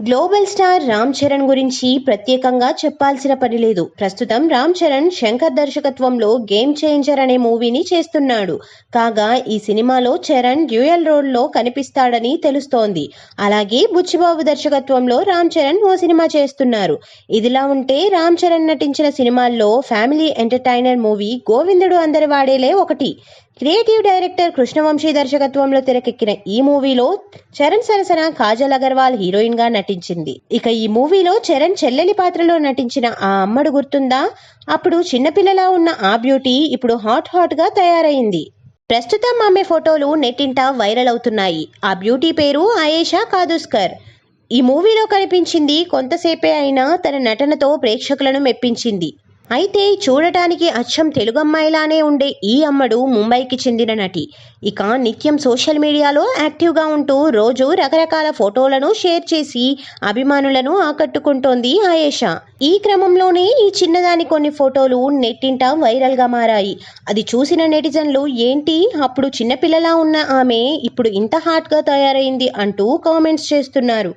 Global star Ram Charan గురించి ప్రత్యేకంగా చెప్పాల్సిన పని లేదు. ప్రస్తుతం రామ్ చరణ్ శంకర్ దర్శకత్వంలో గేమ్ చేంజర్ అనే మూవీని చేస్తున్నాడు. కాగా ఈ సినిమాలో చరణ్ డ్యూయల్ రోల్లో కనిపిస్తాడని తెలుస్తోంది. అలాగే బుచ్చిబాబు దర్శకత్వంలో రామ్ చరణ్ ఓ సినిమా చేస్తున్నారు. ఇదిలా ఉంటే రామ్ చరణ్ నటించిన సినిమాల్లో ఫ్యామిలీ ఎంటర్టైనర్ మూవీ గోవిందుడు అందరి వాడేలే ఒకటి. క్రియేటివ్ డైరెక్టర్ కృష్ణవంశీ దర్శకత్వంలో తెరకెక్కిన ఈ మూవీలో చరణ్ సరసన కాజల్ అగర్వాల్ హీరోయిన్గా నటించింది. ఇక ఈ మూవీలో చరణ్ చెల్లెలి పాత్రలో నటించిన ఆ అమ్మడు గుర్తుందా? అప్పుడు చిన్నపిల్లలా ఉన్న ఆ బ్యూటీ ఇప్పుడు హాట్ హాట్గా తయారైంది. ప్రస్తుతం ఆమె ఫోటోలు నెట్టింట వైరల్ అవుతున్నాయి. ఆ బ్యూటీ పేరు ఆయేషా కాదుస్కర్. ఈ మూవీలో కనిపించింది కొంతసేపే అయినా తన నటనతో ప్రేక్షకులను మెప్పించింది. అయితే చూడటానికి అచ్చం తెలుగు అమ్మాయిలానే ఉండే ఈ అమ్మడు ముంబైకి చెందిన నటి. ఇక నిత్యం సోషల్ మీడియాలో యాక్టివ్గా ఉంటూ రోజు రకరకాల ఫోటోలను షేర్ చేసి అభిమానులను ఆకట్టుకుంటోంది ఆయేషా. ఈ క్రమంలోనే ఈ చిన్నదాని కొన్ని ఫోటోలు నెట్టింట వైరల్గా మారాయి. అది చూసిన నెటిజన్లు ఏంటి? అప్పుడు చిన్నపిల్లలా ఉన్న ఆమె ఇప్పుడు ఇంత హాట్గా తయారైంది అంటూ కామెంట్స్ చేస్తున్నారు.